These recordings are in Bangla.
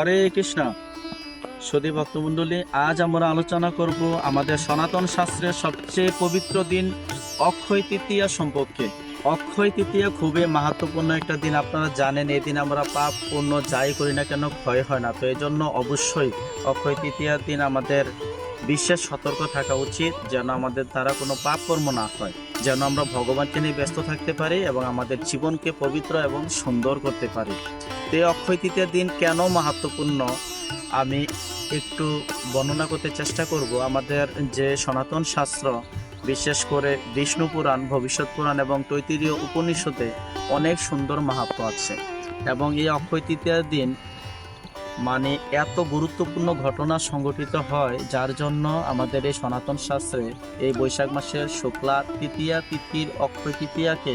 হরে কৃষ্ণ। সদী ভক্তমণ্ডলী, আজ আমরা আলোচনা করব আমাদের সনাতন শাস্ত্রের সবচেয়ে পবিত্র দিন, অক্ষয় তৃতীয়া সম্পর্কে। অক্ষয় তৃতীয়া খুবই মাহাত্মপূর্ণ একটা দিন, আপনারা জানেন এই দিন আমরা পাপ পূর্ণ যাই করি না কেন, ক্ষয় হয় না। তো এই জন্য অবশ্যই অক্ষয় তৃতীয়ার দিন আমাদের বিশেষ সতর্ক থাকা উচিত, যেন আমাদের দ্বারা কোনো পাপ কর্ম না হয়, যেন আমরা ভগবানকে নিয়ে ব্যস্ত থাকতে পারি এবং আমাদের জীবনকে পবিত্র এবং সুন্দর করতে পারি। তো এই অক্ষয় দিন কেন মাহাত্মপূর্ণ? আমি একটু বর্ণনা করতে চেষ্টা করব। আমাদের যে সনাতন শাস্ত্র, বিশেষ করে বিষ্ণু পুরাণ, ভবিষ্যৎ পুরাণ এবং তৈতিরীয় উপনিষদে অনেক সুন্দর মাহাত্ম আছে। এবং এই অক্ষয় তৃতীয়ার দিন মানে এত গুরুত্বপূর্ণ ঘটনা সংঘটিত হয়, যার জন্য আমাদের এই সনাতন শাস্ত্রে এই বৈশাখ মাসের শুক্লা তৃতীয়া তিথির অক্ষয় তৃতীয়াকে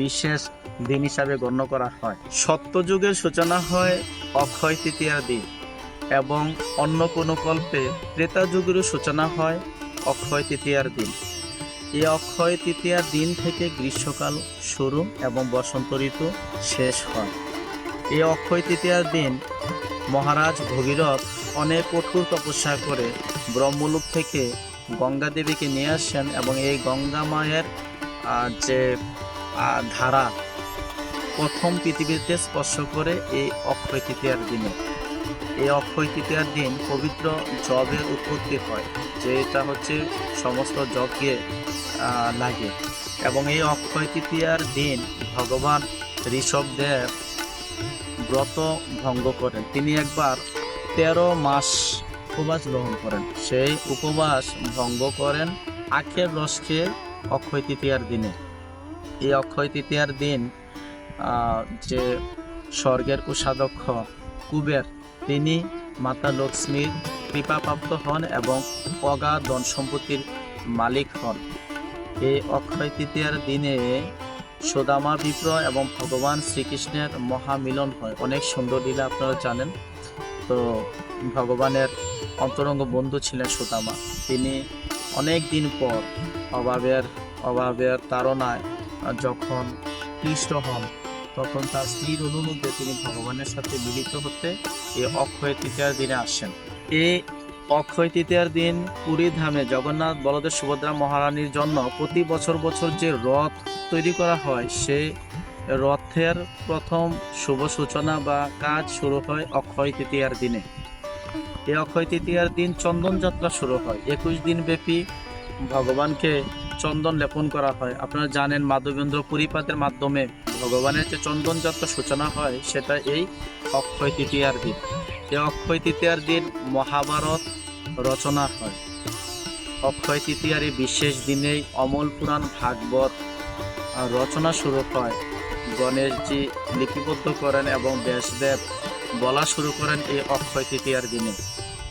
বিশেষ দিন হিসাবে গণ্য করা হয়। সত্যযুগের সূচনা হয় অক্ষয় তৃতীয়ার দিন এবং অন্য কোনো কল্পে ত্রেতা যুগেরও সূচনা হয় অক্ষয় তৃতীয়ার দিন। এই অক্ষয় তৃতীয়ার দিন থেকে গ্রীষ্মকাল শুরু এবং বসন্ত ঋতু শেষ হয়। এই অক্ষয় তৃতীয়ার দিন মহারাজ ভগীরথ অনেক কঠোর তপস্যা করে ব্রহ্মলোক থেকে গঙ্গা দেবীকে নিয়ে আসেন এবং এই গঙ্গা মায়ের যে ধারা প্রথম পৃথিবীতে স্পর্শ করে এই অক্ষয় তৃতীয়ার দিনে। এই অক্ষয় তৃতীয়ার দিন পবিত্র জবের উৎপত্তি হয় যেটা হচ্ছে সমস্ত যজ্ঞে লাগে। এবং এই অক্ষয় তৃতীয়ার দিন ভগবান ঋষভদেব ব্রত ভঙ্গ করেন। তিনি একবার তেরো মাস উপবাস গ্রহণ করেন। সেই উপবাস ভঙ্গ করেন আখের রস খেয়ে অক্ষয় তৃতীয়ার দিনে। এই অক্ষয় তৃতীয়ার দিন যে স্বর্গের কোষাধ্যক্ষ কুবের, তিনি মাতা লক্ষ্মীর কৃপাপ্রাপ্ত হন এবং অগা ধন সম্পত্তির মালিক হন। এই অক্ষয় তৃতীয়ার দিনে সুদামা বিপ্র এবং ভগবান শ্রীকৃষ্ণের মহামিলন হয়। অনেক সুন্দর লীলা আপনারা জানেন। তো ভগবানের অন্তরঙ্গ বন্ধু ছিলেন সুদামা। তিনি অনেক দিন পর অভাবের অভাবের তাড়নায় যখন ক্লিষ্ট হন, তখন তার স্ত্রীর অনুরোধে তিনি ভগবানের সাথে মিলিত হতে এই অক্ষয় তৃতীয়ার দিনে আসেন। এই অক্ষয় তৃতীয়ার দিন পুরী ধামে জগন্নাথ বলদেব সুভদ্রা মহারানীর জন্য প্রতি বছর বছর যে রথ তৈরি করা হয় সেই রথের প্রথম শুভ সূচনা বা কাজ শুরু হয় অক্ষয় তৃতীয়ার দিনে। এই অক্ষয় তৃতীয়ার দিন চন্দন যাত্রা শুরু হয়। একুশ দিন ব্যাপী ভগবানকে চন্দন লেপন করা হয়। আপনারা জানেন মাধবেন্দ্র পুরীপাতের মাধ্যমে ভগবানের যে চন্দন যাত্রা সূচনা হয়, সেটা এই অক্ষয় তৃতীয়ার দিন। এই অক্ষয় তৃতীয়ার দিন মহাভারত রচনা হয়। অক্ষয় তৃতীয়ার বিশেষ দিনেই অমল পুরাণ ভাগবত রচনা শুরু হয়। গণেশজি লিপিবদ্ধ করেন এবং ব্যাসদেব বলা শুরু করেন এই অক্ষয় তৃতীয়ার দিনে।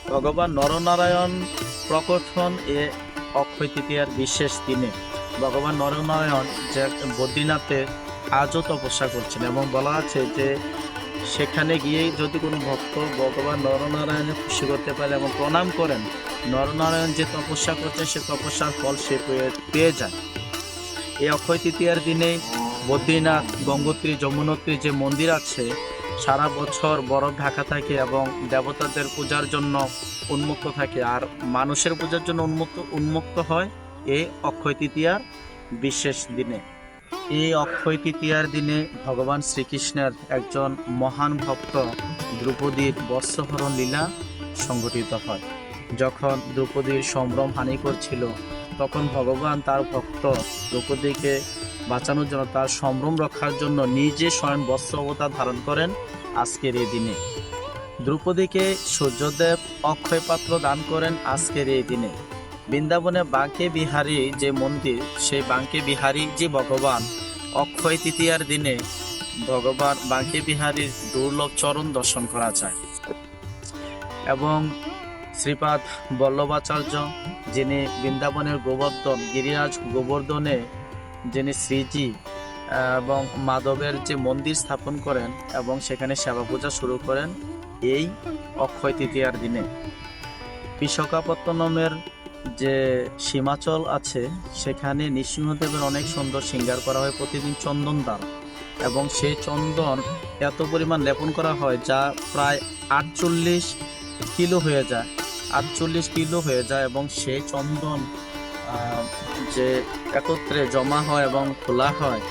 ভগবান নরনারায়ণ প্রকট হন এ অক্ষয় তৃতীয়ার বিশেষ দিনে। ভগবান নরনারায়ণ যে বদ্রীনাথে আজও তপস্যা করছেন এবং বলা আছে যে সেখানে গিয়েই যদি কোনো ভক্ত ভগবান নরনারায়ণের খুশি করতে পারে এবং প্রণাম করেন, নরনারায়ণ যে তপস্যা করছে সে তপস্যার ফল সে পেয়ে যায়। এই অক্ষয় তৃতীয়ার দিনে বদ্রীনাথ, গঙ্গোত্রী, যমুনোত্রী যে মন্দির আছে, সারা বছর বরফ ঢাকা থাকে এবং দেবতাদের পূজার জন্য উন্মুক্ত থাকে। আর মানুষের পূজার জন্য উন্মুক্ত উন্মুক্ত হয় এই অক্ষয় তৃতীয়ার বিশেষ দিনে। এই অক্ষয় তৃতীয়ার দিনে ভগবান শ্রীকৃষ্ণের একজন মহান ভক্ত দ্রৌপদীর বস্ত্রহরণ লীলা সংঘটিত হয়। যখন দ্রৌপদীর সম্ভ্রম হানি করছিল, তখন ভগবান তার ভক্ত দ্রৌপদীকে বাঁচানোর জন্য, তার সম্ভ্রম রক্ষার জন্য নিজে স্বয়ং বস্ত্র অবতার ধারণ করেন আজকের এই দিনে। দ্রৌপদীকে সূর্যদেব অক্ষয় পাত্র দান করেন আজকের এই দিনে। বৃন্দাবনে বাঁকে বিহারী যে মন্দির, সেই বাঁকে বিহারী যে ভগবান। অক্ষয় তৃতীয়ার দিনে ভগবান বাঁকে বিহারীর দুর্লভ চরণ দর্শন করা যায়। এবং শ্রীপাদ বল্লভাচার্য, যিনি বৃন্দাবনের গোবর্ধন, গিরিরাজ গোবর্ধনে যিনি শ্রীজি এবং মাধবের যে মন্দির স্থাপন করেন এবং সেখানে সেবা পূজা শুরু করেন, এই অক্ষয় তৃতীয়ার দিনে। বিশাখাপত্তনমের যে সীমাচল আছে, সেখানে নৃসিংহদেবের অনেক সুন্দর শৃঙ্গার করা হয় প্রতিদিন চন্দন দ্বার এবং সেই চন্দন এত পরিমাণ লেপন করা হয় যা প্রায় আটচল্লিশ কিলো হয়ে যায়। আটচল্লিশ কিলো হয়ে যায় এবং সেই চন্দন যে একত্রে জমা হয় এবং খোলা হয়,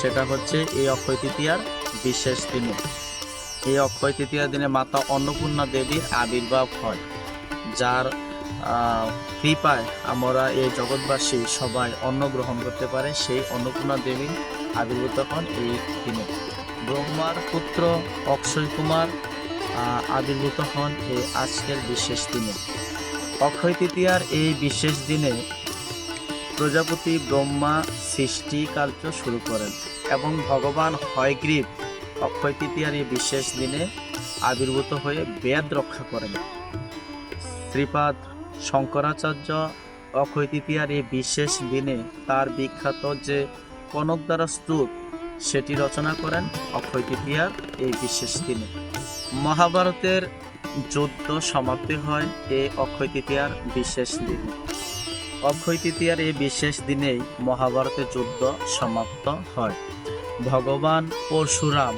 সেটা হচ্ছে এই অক্ষয় তৃতীয়ার বিশেষ দিনে। এই অক্ষয় তৃতীয়ার দিনে মাতা অন্নপূর্ণা দেবীর আবির্ভাব হয়, যার কৃপায় আমরা এই জগৎবাসী সবাই অন্ন গ্রহণ করতে পারে, সেই অন্নপূর্ণা দেবী আবির্ভূত হন এই দিনে। ব্রহ্মার পুত্র অক্ষয় কুমার আবির্ভূত হন এই আজকের বিশেষ দিনে। অক্ষয় তৃতীয়ার এই বিশেষ দিনে প্রজাপতি ব্রহ্মা সৃষ্টি কার্য শুরু করেন এবং ভগবান হয়গ্রীব অক্ষয় তৃতীয়ার এই বিশেষ দিনে আবির্ভূত হয়ে বেদ রক্ষা করেন। শ্রীপাদ শঙ্করাচার্য অক্ষয় তৃতীয়ার এই বিশেষ দিনে তার বিখ্যাত যে কনকদ্বারা স্তূপ, সেটি রচনা করেন অক্ষয় তৃতীয়ার এই বিশেষ দিনে। মহাভারতের যুদ্ধ সমাপ্তি হয় এই অক্ষয় তৃতীয়ার বিশেষ দিনে। অক্ষয় তৃতীয়ার এই বিশেষ দিনেই মহাভারতের যুদ্ধ সমাপ্ত হয়। ভগবান পরশুরাম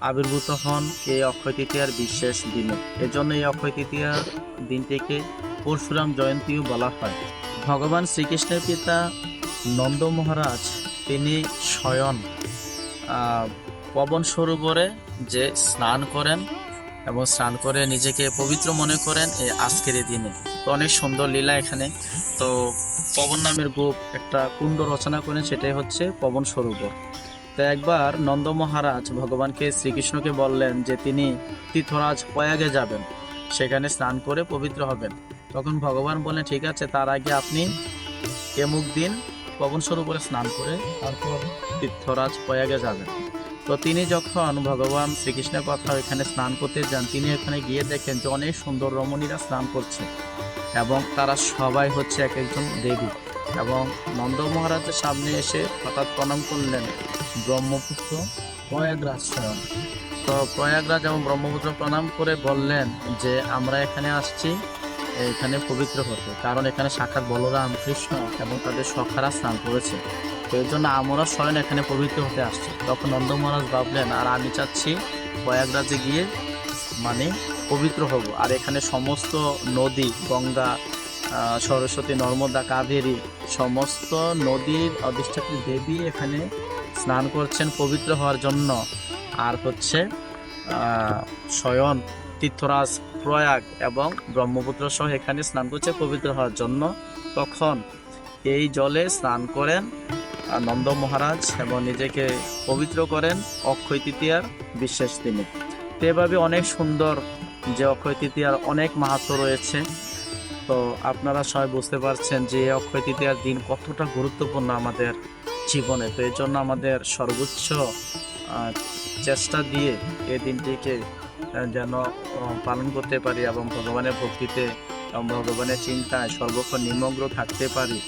আবির্ভূত হন এই অক্ষয় তৃতীয়ার বিশেষ দিনে। এজন্য এই অক্ষয় তৃতীয়ার দিনটিকে পরশুরাম জয়ন্তীও বলা হয়। ভগবান শ্রীকৃষ্ণের পিতা নন্দ মহারাজ তিনি স্বয়ং আহ, পবন সরোবরে যে স্নান করেন এবং স্নান করে নিজেকে পবিত্র মনে করেন এই আজকের এই দিনে। তো অনেক সুন্দর লীলা এখানে। তো পবন নামের গোপ একটা কুণ্ড রচনা করেন সেটাই হচ্ছে পবন সরোবর তো একবার নন্দ মহারাজ ভগবানকে শ্রীকৃষ্ণকে বললেন যে তিনি তীর্থরাজ প্রয়াগে যাবেন। সেখানে স্নান করে পবিত্র হবেন। তখন ভগবান বললেন, ঠিক আছে, তার আগে আপনি এমুক দিন, পবন সরোবরে স্নান করে তারপর তীর্থরাজ প্রয়াগে যাবেন। তো তিনি যখন ভগবান শ্রীকৃষ্ণের কথা এখানে স্নান করতে যান, তিনি এখানে গিয়ে দেখেন যে অনেক সুন্দর রমণীরা স্নান করছে এবং তারা সবাই হচ্ছে এক একজন দেবী এবং নন্দ মহারাজের সামনে এসে হঠাৎ প্রণাম করলেন, ব্রহ্মপুত্র, প্রয়াগরাজ স্বয়ং তো প্রয়াগরাজ এবং ব্রহ্মপুত্র প্রণাম করে বললেন যে, আমরা এখানে আসছি এখানে পবিত্র হতে। কারণ এখানে সাক্ষাৎ বলরাম কৃষ্ণ এবং তাদের সখারা স্নান করেছে। এর জন্য আমরা স্বয়ং এখানে পবিত্র হতে আসছি। তখন নন্দ মহারাজ ভাবলেন, আর আমি চাচ্ছি প্রয়াগরাজে গিয়ে মানে পবিত্র হব। আর এখানে সমস্ত নদী, গঙ্গা সরস্বতী, নর্মদা কাবেরী সমস্ত নদীর অধিষ্ঠাত্রী দেবী এখানে স্নান করছেন পবিত্র হওয়ার জন্য। আর হচ্ছে স্বয়ং তীর্থরাজ প্রয়াগ এবং ব্রহ্মপুত্র সহ এখানে স্নান করছে পবিত্র হওয়ার জন্য। তখন এই জলে স্নান করেন নন্দ মহারাজ এবং নিজেকে পবিত্র করেন অক্ষয় তৃতীয়ার বিশেষ দিনে। এভাবে অনেক সুন্দর যে অক্ষয় তৃতীয়ার অনেক মাহাত্ম রয়েছে। তো আপনারা সবাই বুঝতে পারছেন যে অক্ষয় তৃতীয়ার দিন কতটা গুরুত্বপূর্ণ আমাদের জীবনে। তো এই জন্য আমাদের সর্বোচ্চ চেষ্টা দিয়ে এই দিনটিকে যেন পালন করতে পারি এবং ভগবানের ভক্তিতে ভগবানের চিন্তায় সর্বক্ষণ নিমগ্ন থাকতে পারি,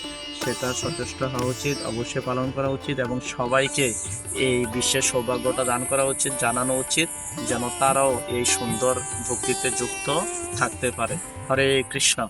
সেটা সচেষ্ট হওয়া উচিত, অবশ্যই পালন করা উচিত এবং সবাইকে এই বিশ্বের সৌভাগ্যটা দান করা উচিত, জানানো উচিত, যেন তারাও এই সুন্দর ভক্তিতে যুক্ত থাকতে পারে। হরে কৃষ্ণ।